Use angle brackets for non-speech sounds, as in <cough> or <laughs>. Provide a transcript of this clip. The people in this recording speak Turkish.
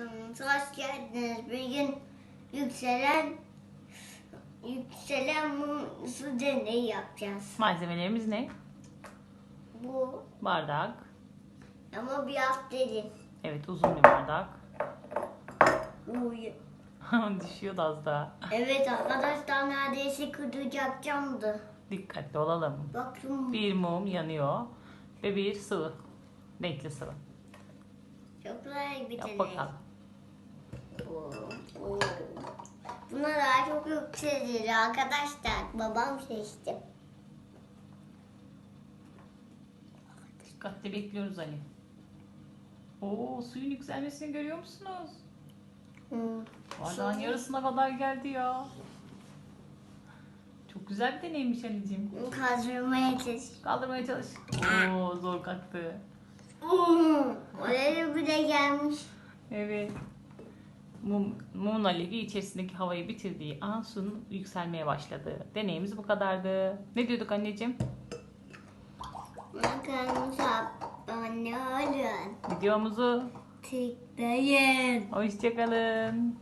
Kanalımıza hoş geldiniz. Bugün yükselen yükselen mum su deneyi yapacağız. Malzemelerimiz ne? Bu Bardak. ama biraz derin. Evet uzun bir bardak. Uy. <laughs> Düşüyordu az daha. Evet arkadaşlar neredeyse kıracak camdı. Dikkatli olalım. Bakın Bir mum yanıyor ve bir sıvı. Renkli sıvı. çok güzel bir Yap deney. bakalım. Oo, oo. Buna daha çok yükselir arkadaşlar. Babam seçti. Dikkatli bekliyoruz Ali. Oo suyun yükselmesini görüyor musunuz? Bardağın yarısına kadar geldi ya. Çok güzel bir deneymiş Ali'ciğim. Kaldırmaya çalış. Kaldırmaya çalış. Oo zor kalktı. Oo, Oraya bile gelmiş. Evet. Mum, mumun alevi içerisindeki havayı bitirdiği an suyun yükselmeye başladı. Deneyimiz bu kadardı. Ne diyorduk anneciğim? Makarnamıza anne olun. Videomuzu Tıklayın. hoşçakalın.